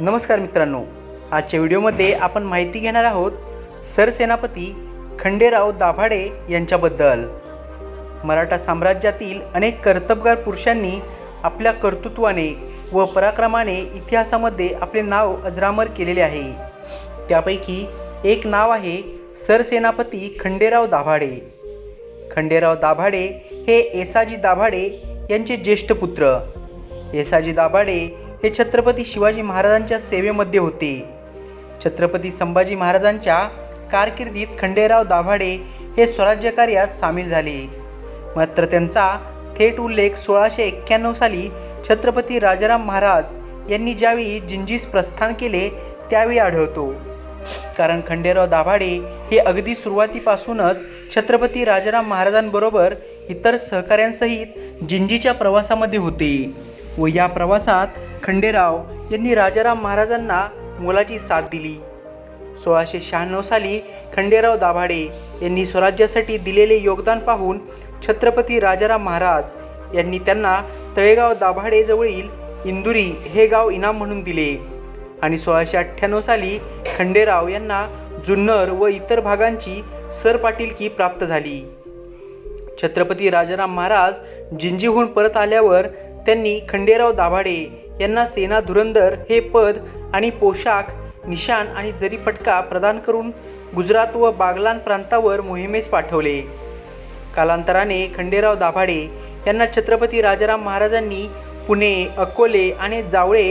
नमस्कार मित्रांनो. आजच्या व्हिडिओमध्ये आपण माहिती घेणार आहोत सरसेनापती खंडेराव दाभाडे यांच्याबद्दल. मराठा साम्राज्यातील अनेक कर्तबगार पुरुषांनी आपल्या कर्तृत्वाने व पराक्रमाने इतिहासामध्ये आपले नाव अजरामर केलेले आहे. त्यापैकी एक नाव आहे सरसेनापती खंडेराव दाभाडे. खंडेराव दाभाडे हे एसाजी दाभाडे यांचे ज्येष्ठ पुत्र. एसाजी दाभाडे हे छत्रपती शिवाजी महाराजांच्या सेवेमध्ये होते. छत्रपती संभाजी महाराजांच्या कारकिर्दीत खंडेराव दाभाडे हे स्वराज्य कार्यात सामील झाले. मात्र त्यांचा थेट उल्लेख सोळाशे एक्क्याण्णव साली छत्रपती राजाराम महाराज यांनी ज्यावेळी जिंजीस प्रस्थान केले त्यावेळी आढळतो. कारण खंडेराव दाभाडे हे अगदी सुरुवातीपासूनच छत्रपती राजाराम महाराजांबरोबर इतर सहकाऱ्यांसहित जिंजीच्या प्रवासामध्ये होते व या प्रवासात खंडेराव यांनी राजाराम महाराजांना मोलाची साथ दिली. सोळाशे शहाण्णव साली खंडेराव दाभाडे यांनी स्वराज्यासाठी दिलेले योगदान पाहून छत्रपती राजाराम महाराज यांनी त्यांना तळेगाव दाभाडेजवळील इंदुरी हे गाव इनाम म्हणून दिले. आणि सोळाशे अठ्ठ्याण्णव साली खंडेराव यांना जुन्नर व इतर भागांची सरपाटीलकी प्राप्त झाली. छत्रपती राजाराम महाराज जिंजीहून परत आल्यावर त्यांनी खंडेराव दाभाडे यांना सेना धुरंदर हे पद आणि पोशाख निशाण आणि जरीपटका प्रदान करून गुजरात व बागलान प्रांतावर मोहिमेस पाठवले. कालांतराने खंडेराव दाभाडे यांना छत्रपती राजाराम महाराजांनी पुणे अकोले आणि जावळे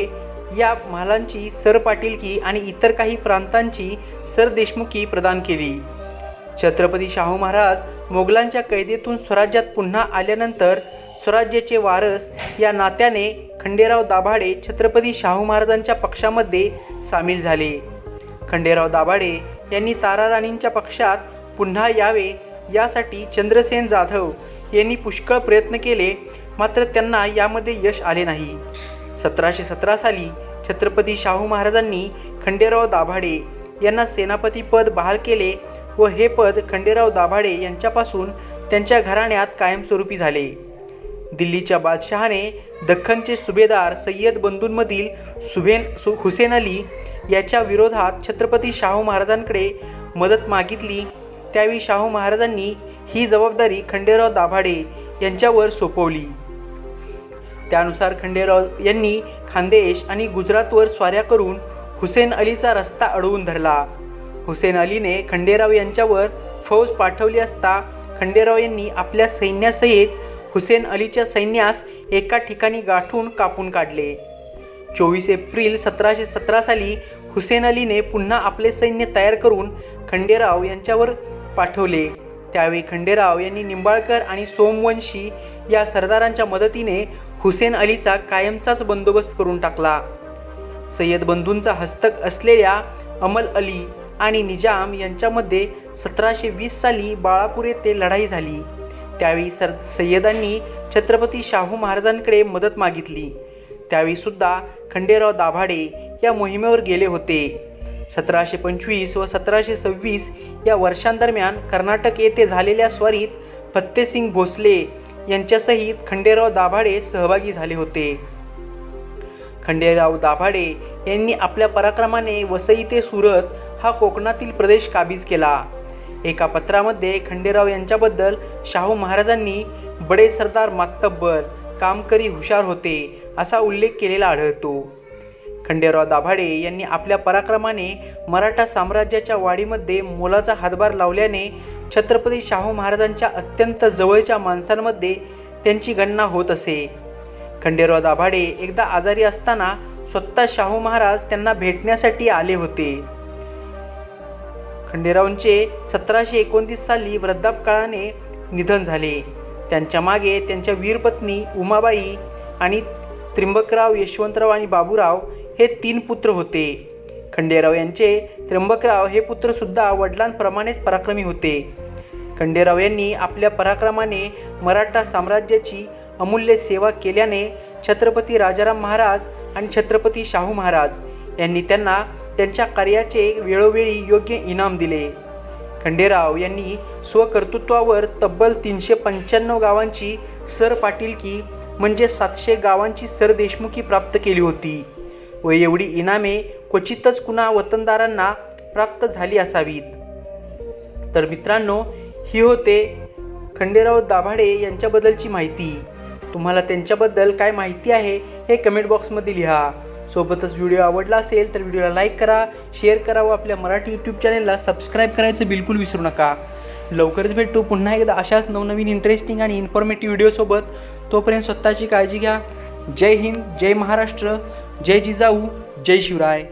या महालांची सरपाटीलकी आणि इतर काही प्रांतांची सरदेशमुखी प्रदान केली. छत्रपती शाहू महाराज मोगलांच्या कैदेतून स्वराज्यात पुन्हा आल्यानंतर स्वराज्याचे वारस या नात्याने खंडेराव दाभाडे छत्रपती शाहू महाराजांच्या पक्षामध्ये सामील झाले. खंडेराव दाभाडे यांनी ताराराणींच्या पक्षात पुन्हा यावे यासाठी चंद्रसेन जाधव यांनी पुष्कळ प्रयत्न केले मात्र त्यांना यामध्ये यश आले नाही. सतराशे सतरा साली छत्रपती शाहू महाराजांनी खंडेराव दाभाडे यांना सेनापती पद बहाल केले व हे पद खंडेराव दाभाडे यांच्यापासून त्यांच्या घराण्यात कायमस्वरूपी झाले. दिल्लीच्या बादशहाने दख्खनचे सुभेदार सय्यद बंधूंमधील सुभेन सु हुसेन अली याच्या विरोधात छत्रपती शाहू महाराजांकडे मदत मागितली. त्यावेळी शाहू महाराजांनी ही जबाबदारी खंडेराव दाभाडे यांच्यावर सोपवली. त्यानुसार खंडेराव यांनी खानदेश आणि गुजरातवर स्वाऱ्या करून हुसेन अलीचा रस्ता अडवून धरला. हुसेन अलीने खंडेराव यांच्यावर फौज पाठवली असता खंडेराव यांनी आपल्या सैन्यासहित हुसेन अलीच्या सैन्यास एका ठिकाणी गाठून कापून काढले. चोवीस एप्रिल सतराशे सतरा साली हुसेन अलीने पुन्हा आपले सैन्य तयार करून खंडेराव यांच्यावर पाठवले. त्यावेळी खंडेराव यांनी निंबाळकर आणि सोमवंशी या सरदारांच्या मदतीने हुसेन अलीचा कायमचाच बंदोबस्त करून टाकला. सय्यद बंधूंचा हस्तक असलेल्या अमल अली आणि निजाम यांच्यामध्ये सतराशे वीस साली बाळापूर येथे लढाई झाली. त्यावेळी सर सय्यदांनी छत्रपती शाहू महाराजांकडे मदत मागितली. त्यावेळी सुद्धा खंडेराव दाभाडे या मोहिमेवर गेले होते. सतराशे पंचवीस व सतराशे सव्वीस या वर्षांदरम्यान कर्नाटक येथे झालेल्या स्वारीत फत्तेसिंग भोसले यांच्यासहित खंडेराव दाभाडे सहभागी झाले होते. खंडेराव दाभाडे यांनी आपल्या पराक्रमाने वसई ते सुरत हा कोकणातील प्रदेश काबीज केला. एका पत्रामध्ये खंडेराव यांच्याबद्दल शाहू महाराजांनी बडे सरदार मातब्बर कामकरी हुशार होते असा उल्लेख केलेला आढळतो. खंडेराव दाभाडे यांनी आपल्या पराक्रमाने मराठा साम्राज्याच्या वाढीमध्ये मोलाचा हातभार लावल्याने छत्रपती शाहू महाराजांच्या अत्यंत जवळच्या माणसांमध्ये त्यांची गणना होत असे. खंडेराव दाभाडे एकदा आजारी असताना स्वतः शाहू महाराज त्यांना भेटण्यासाठी आले होते. खंडेरावांचे सतराशे एकोणतीस साली वृद्धापकाळाने निधन झाले. त्यांच्या मागे त्यांच्या वीरपत्नी उमाबाई आणि त्र्यंबकराव यशवंतराव आणि बाबूराव हे तीन पुत्र होते. खंडेराव यांचे त्र्यंबकराव हे पुत्रसुद्धा वडिलांप्रमाणेच पराक्रमी होते. खंडेराव यांनी आपल्या पराक्रमाने मराठा साम्राज्याची अमूल्य सेवा केल्याने छत्रपती राजाराम महाराज आणि छत्रपती शाहू महाराज यांनी त्यांना त्यांच्या कार्याचे वेळोवेळी योग्य इनाम दिले. खंडेराव यांनी स्वकर्तृत्वावर तब्बल तीनशे पंच्याण्णव गावांची सरपाटीलकी म्हणजे सातशे गावांची सरदेशमुखी प्राप्त केली होती. व एवढी इनामे क्वचितच कुणा वतनदारांना प्राप्त झाली असावीत. तर मित्रांनो ही होते खंडेराव दाभाडे यांच्याबद्दलची माहिती. तुम्हाला त्यांच्याबद्दल काय माहिती आहे हे कमेंट बॉक्समध्ये लिहा. सोबतच व्हिडिओ आवडला असेल तर व्हिडिओला लाईक करा शेअर करा व आपल्या मराठी यूट्यूब चॅनेलला सबस्क्राईब करायचं बिलकुल विसरू नका. लवकरच भेटू पुन्हा एकदा अशाच नवनवीन इंटरेस्टिंग आणि इन्फॉर्मेटिव्ह व्हिडिओसोबत तोपर्यंत स्वतःची काळजी घ्या. जय हिंद जय महाराष्ट्र जय जिजाऊ जय शिवराय.